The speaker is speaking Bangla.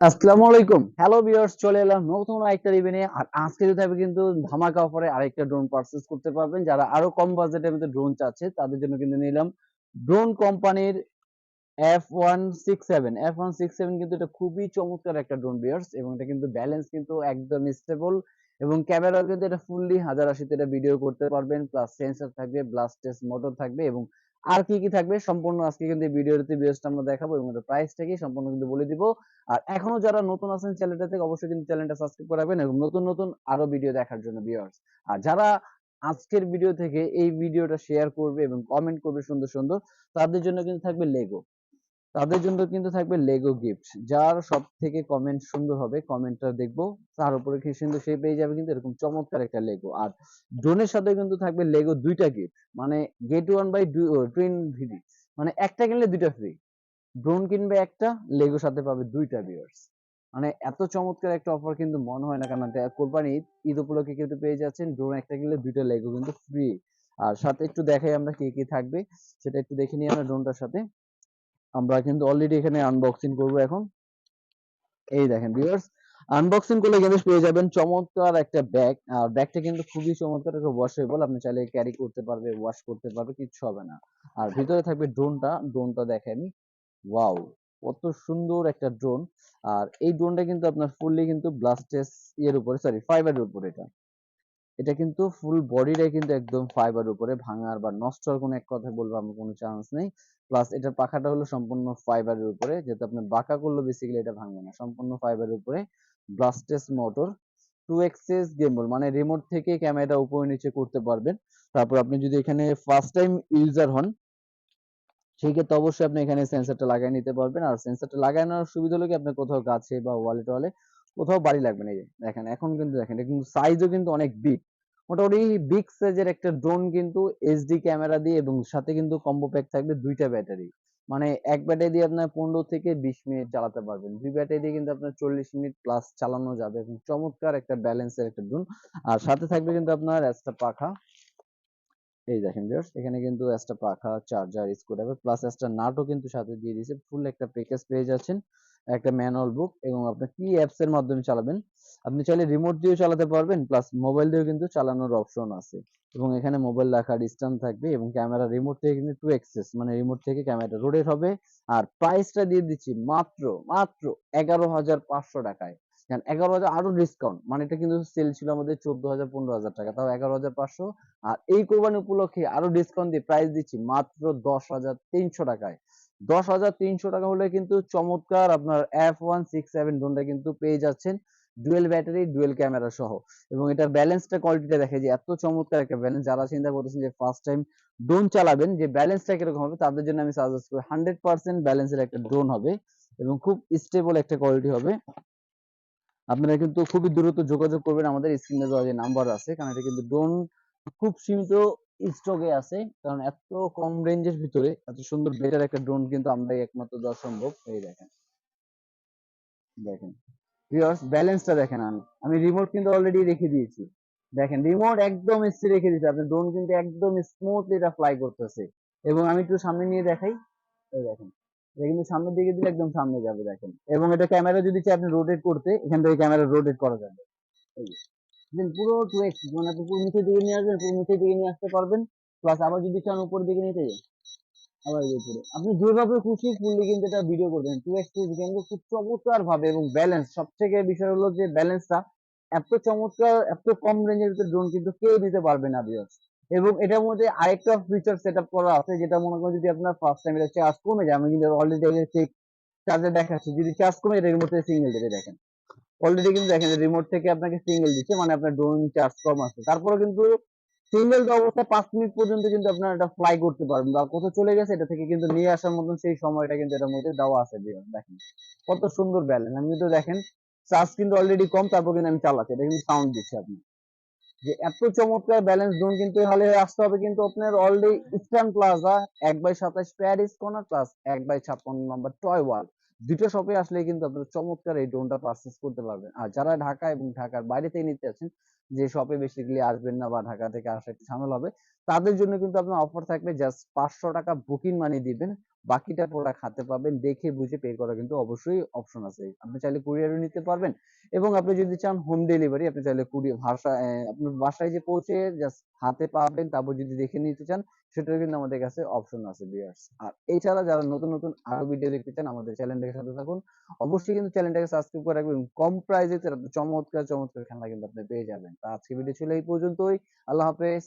আসসালামু আলাইকুম। হ্যালো ভিউয়ার্স চলে এলাম নতুন আরেকটা আর আজকে যদি থাকবে কিন্তু ধামাকা অফারে আরেকটা ড্রোন পারচেজ করতে পারবেন, যারা আরও কম বাজেটের মধ্যে ড্রোন চাচ্ছে, তাদের জন্য কিন্তু নিলাম ড্রোন কোম্পানির F one six seven F one six seven কিন্তু এটা খুবই চমৎকার একটা ড্রোন ভিউয়ার্স এবং এটা কিন্তু ব্যালেন্স কিন্তু একদম স্টেবল এবং ক্যামেরা কিন্তু এটা ফুললি হাজার আশিতে এটা ভিডিও করতে পারবেন প্লাস সেন্সর থাকবে ব্লাস্টেস মোটর থাকবে, এবং আর কি কি থাকবে সম্পূর্ণ আজকে কিন্তু ভিডিওতে ভিউয়ার্সটা আমরা দেখাবো এবং প্রাইসটা কি সম্পূর্ণ কিন্তু বলে দিব। আর এখনও যারা নতুন আছেন চ্যানেলটা থেকে অবশ্যই কিন্তু চ্যানেলটা সাবস্ক্রাইব করে রাখবেন এবং নতুন নতুন আরও ভিডিও দেখার জন্য ভিউয়ার্স আর যারা আজকের ভিডিও থেকে এই ভিডিওটা শেয়ার করবে এবং কমেন্ট করবে সুন্দর সুন্দর, তাদের জন্য কিন্তু থাকবে লেগো তাদের জন্য কিন্তু থাকবে লেগো গিফট যার সব থেকে কমেন্ট সুন্দর হবে কমেন্টটা দেখব, তার উপরে কি সুন্দর সে পেয়ে যাবে কিন্তু এরকম চমৎকার একটা লেগো আর ড্রোনের সাথে কিন্তু থাকবে লেগো দুইটা গিফট মানে গেট ওয়ান বাই টুইন ভিডি মানে একটা কিনলে দুইটা ফ্রি ড্রোন কিনবে একটা লেগো সাথে পাবে দুইটা ভিউয়ার্স মানে এত চমৎকার একটা অফার কিন্তু মনে হয় না, কারণ কোরবানি ঈদ উপলক্ষে কিন্তু পেয়ে যাচ্ছেন ড্রোন একটা কিনলে দুইটা লেগো কিন্তু ফ্রি আর সাথে একটু দেখাই আমরা কি কি থাকবে, সেটা একটু দেখে নিই আমরা ড্রোনটার সাথে আমরা কিন্তু অলরেডি এখানে আনবক্সিং করব এখন। এই দেখেন ভিউয়ার্স আনবক্সিং করলে কিন্তু পেয়ে যাবেন চমৎকার একটা ব্যাগ আর ব্যাগটা কিন্তু খুবই চমৎকার একটা ওয়াশেবল আপনি চাইলে ক্যারি করতে পারবে ওয়াশ করতে পারবে কিছু হবে না। আর ভিতরে থাকবে ড্রোনটা ড্রোনটা দেখেন। ওয়াও কত সুন্দর একটা ড্রোন আর এই ড্রোনটা কিন্তু আপনার ফুললি কিন্তু ব্লাস্টেস ইয়ের উপরে সরি ফাইবারের উপরে এটা। এটা কিন্তু ফুল বডিটাই কিন্তু একদম ফাইবার উপরে ভাঙার বা নষ্ট হওয়ার কোনো এক কথা বলব আমার কোনো চান্স নেই। প্লাস এটার পাখাটা হলো সম্পূর্ণ ফাইবারের উপরে, যেহেতু আপনি বাঁকা করলে বেসিক্যালি এটা ভাঙবে না। সম্পূর্ণ ফাইবারের উপরে ব্লাস্টেস মোটর টু এক্সেস গেমবল মানে রিমোট থেকে ক্যামেরাটা উপরে নিচে করতে পারবেন। তারপর আপনি যদি এখানে ফার্স্ট টাইম ইউজার হন, সেক্ষেত্রে অবশ্যই আপনি এখানে সেন্সারটা লাগিয়ে নিতে পারবেন। আর সেন্সরটা লাগানোর সুবিধা হলো কি আপনি কোথাও গাছে বা ওয়ালে টোয়ালে কোথাও বাড়ি লাগবে না। এই দেখেন, এখন কিন্তু দেখেন, এটা কিন্তু সাইজও কিন্তু অনেক বিগ মোটামুটি বিগ সাইজের একটা ড্রোন কিন্তু এইচডি ক্যামেরা দিয়ে এবং সাথে কিন্তু কম্বো প্যাক থাকবে দুইটা ব্যাটারি মানে এক ব্যাটারি দিয়ে আপনার পনেরো থেকে বিশ মিনিট চালাতে পারবেন। দুই ব্যাটারি দিয়ে কিন্তু আপনার চল্লিশ মিনিট প্লাস চালানো যাবে এবং চমৎকার একটা ব্যালেন্সের একটা ড্রোন আর সাথে থাকবে কিন্তু আপনার একটা পাখা এই দেখেন এখানে কিন্তু একটা পাখা চার্জার স্ক্রুড্রাইভার প্লাস একটা নাটও কিন্তু সাথে দিয়ে দিয়েছে। ফুল একটা প্যাকেজ পেয়ে যাচ্ছেন। একটা ম্যানুয়াল বুক এবং আপনি কি অ্যাপস এর মাধ্যমে চালাবেন? আপনি চাইলে রিমোট দিয়েও চালাতে পারবেন প্লাস মোবাইল দিয়েও কিন্তু চালানোর অপশন আছে। এবং এখানে মোবাইল রাখার স্ট্যান্ড থাকবে এবং ক্যামেরা রিমোট থেকে কিন্তু টু এক্সেস মানে রিমোট থেকে ক্যামেরাটা রোটেট হবে। আর প্রাইসটা দিয়ে দিচ্ছি মাত্র মাত্র এগারো হাজার পাঁচশো টাকায়। দেখেন এগারো হাজার আরও ডিসকাউন্ট মানে এটা কিন্তু সেল ছিল আমাদের চোদ্দ হাজার, পনেরো হাজার টাকা, তাও এগারো হাজার পাঁচশো। আর এই কোরবানি উপলক্ষে আরও ডিসকাউন্ট দিয়ে প্রাইস দিচ্ছি মাত্র দশ হাজার তিনশো টাকায়। দশ হাজার তিনশো টাকা হলে কিন্তু চমৎকার আপনার এফ ওয়ান সিক্স সেভেন ড্রোনটা কিন্তু পেয়ে যাচ্ছেন। ডুয়েল ব্যাটারি ডুয়েল ক্যামেরা সহ। এবং এটার ব্যালেন্সটা কোয়ালিটিটা দেখে যে এত চমৎকার একটা ব্যালেন্স যারা চিন্তা করতেছেন যে ফার্স্ট টাইম ড্রোন চালাবেন, যে ব্যালেন্সটা কীরকম হবে, তাদের জন্য আমি সাজেস্ট করি হান্ড্রেড পার্সেন্ট ব্যালেন্সের একটা ড্রোন হবে এবং খুব স্টেবল একটা কোয়ালিটি হবে। আপনারা কিন্তু খুবই দ্রুত যোগাযোগ করবেন। আমাদের স্ক্রিনে দেওয়া যে নাম্বার আছে, কারণ এটা কিন্তু ড্রোন খুব সীমিত স্টকে আছে, কারণ এত কম রেঞ্জের ভিতরে এত সুন্দর বেটার একটা ড্রোন কিন্তু আমরাই একমাত্র দেওয়া সম্ভব। এই দেখেন। দেখেন। ভিউয়ার্স ব্যালেন্সটা দেখেন আমি। রিমোট কিন্তু অলরেডি রেখে দিয়েছি। দেখেন রিমোট একদম স্থির রেখে দিয়েছি। আপনি ড্রোন কিন্তু একদম স্মুথলি এটা ফ্লাই করতেছে। এবং আমি একটু সামনে নিয়ে দেখাই। এই দেখেন, এটা কিন্তু সামনের দিকে দিলে একদম সামনে যাবে, দেখেন। এবং এটা ক্যামেরা যদি চাই আপনি রোটেট করতে, এখান থেকে ক্যামেরা রোটেট করা যাবে। পুরো টু এক্স মানে আপনি পুরো নিচের দিকে নিয়ে আসবেন, পুরো নিচের দিকে নিয়ে আসতে পারবেন। প্লাস আবার যদি চান উপরের দিকে নিতে আবার উপরে। আপনি যেভাবে খুশি ফুললি কিন্তু এটা ভিডিও করবেন। টু এক্স কিন্তু খুব চমৎকার ভাবে এবং ব্যালেন্স সব থেকে বিষয় হলো যে ব্যালেন্সটা এত চমৎকার, এত কম রেঞ্জের ভিতরে ড্রোন কিন্তু কেউ দিতে পারবে না ভিউয়ার্স এবং এটার মধ্যে আরেকটা ফিচার সেট আপ করা আছে যেটা মনে করেন যদি আপনার ফার্স্ট টাইম এটা চার্জ কমে যায়, আমি কিন্তু অলরেডি চেক চার্জার দেখাচ্ছি। যদি চার্জ কমে এর মধ্যে সিঙ্গেল দেবে দেখেন। অলরেডি কিন্তু দেখেন রিমোট থেকে আপনাকে সিঙ্গেল দিচ্ছে মানে আপনার ড্রোন চার্জ কম আছে। তারপরে কিন্তু সিঙ্গেল অবস্থায় পাঁচ মিনিট পর্যন্ত কিন্তু আপনারা এটা ফ্লাই করতে পারবেন। বা কোথাও চলে গেছে, এটা থেকে কিন্তু নিয়ে আসার মতন সেই সময়টা কিন্তু এটার মধ্যে দেওয়া আছে। দেখেন কত সুন্দর ব্যালেন্স আমি কিন্তু দেখেন চার্জ কিন্তু অলরেডি কম, তারপর কিন্তু আমি চালাচ্ছি। এটা কিন্তু সাউন্ড দিচ্ছে আপনি। যে এত চমৎকার ব্যালেন্স জোন কিন্তু হলে আসতে হবে কিন্তু আপনার অলরেডি ইস্টার্ন প্লাজা এক বাই সাতাশ প্যারিস কর্নার প্লাস এক বাই ছাপ্পান্ন নম্বর টয় ওয়াল দুটো শপে আসলে কিন্তু আপনারা চমৎকার এই ড্রোনটা পারচেস করতে পারবেন। আর যারা ঢাকা এবং ঢাকার বাইরে থেকে নিতে আছেন যে শপে বেসিক্যালি আসবেন না বা ঢাকা থেকে আসা একটু ঝামেলা হবে, তাদের জন্য কিন্তু আপনার অফার থাকবে জাস্ট পাঁচশো টাকা বুকিং মানি দিবেন। বাকিটা প্রোডাক্ট হাতে পাবেন, দেখে বুঝে পে করা কিন্তু অবশ্যই অপশন আছে। আপনি চাইলে কুরিয়ারও নিতে পারবেন এবং আপনি যদি চান হোম ডেলিভারি আপনি চাইলে কুরিয়ার ভাষা আপনার বাসায় যে পৌঁছে জাস্ট হাতে পাবেন, তারপর যদি দেখে নিতে চান, সেটাও কিন্তু আমাদের কাছে অপশন আছে ভিউয়ার্স আর এছাড়া যারা নতুন নতুন আরও ভিডিও দেখতে চান, আমাদের চ্যানেলটাকে সাথে থাকুন। অবশ্যই কিন্তু চ্যানেলটাকে সাবস্ক্রাইব করে রাখবেন। কম প্রাইসে চমৎকার চমৎকার খেলনা কিন্তু আপনি পেয়ে যাবেন। তা আজকে ভিডিও ছিল এই পর্যন্তই। আল্লাহ হাফেজ